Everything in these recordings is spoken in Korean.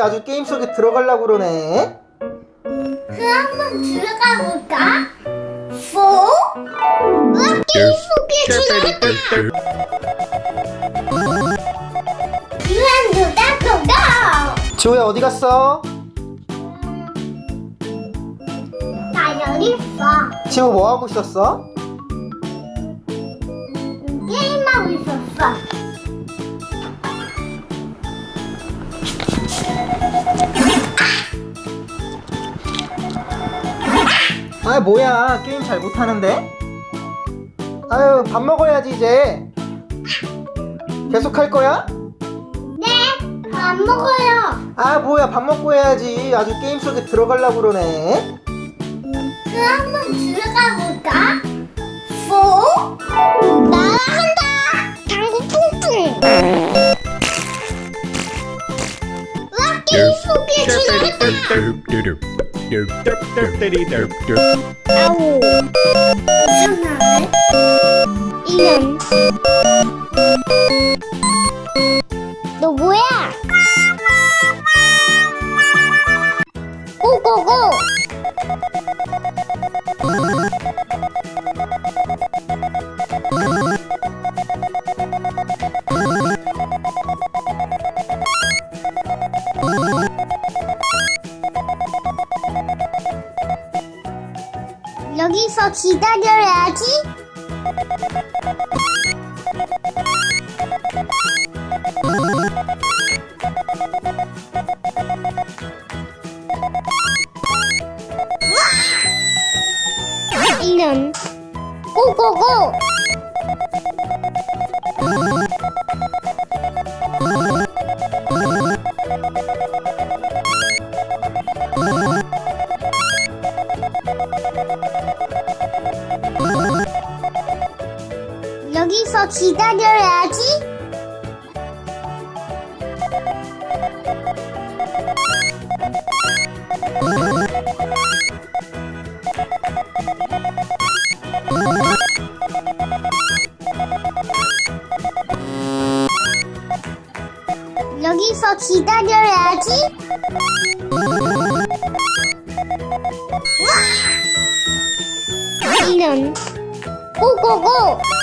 아주 게임 속에 들어가려고 그러네. 그 한번 들어가 볼까? ፎ? 와 게임 속에 들어갔다. 유한 누다 고고. 지호야 어디 갔어? 나 여기 있어. 지호 뭐 하고 있었어? 게임하고 있었어. 아 뭐야 게임 잘 못하는데? 아유 밥 먹어야지 이제. 계속 할 거야? 네, 안 먹어요. 아 뭐야 밥 먹고 해야지. 아주 게임 속에 들어가려고 그러네. 그 한번 들어가 볼까? ፎ? 날아간다. 당구 퉁퉁. 와 게임 속에 들어갔다. 아우. 이상하네. 이런. 너 뭐야? 고고고. 여기서 기다려야지. 이런 고고고 여기서 기다려야지. 여기서 기다려야지. 이런 고고고.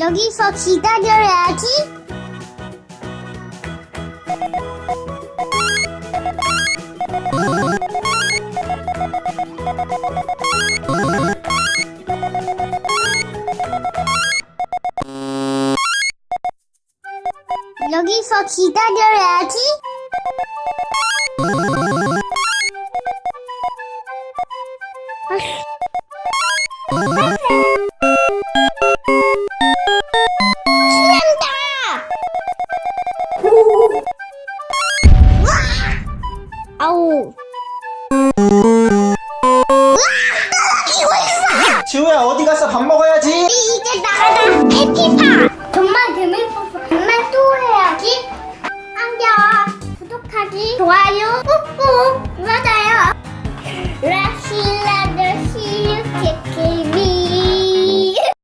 여기서 기다려야지. 여기서 기다려야지. 아우. 지호야 어디 갔어 밥 먹어야지. 이제 나가자. 해피파. 정말 재밌었어. 정말 또 해야지. 안녕. 구독하기, 좋아요, 꾹꾹 눌러줘요.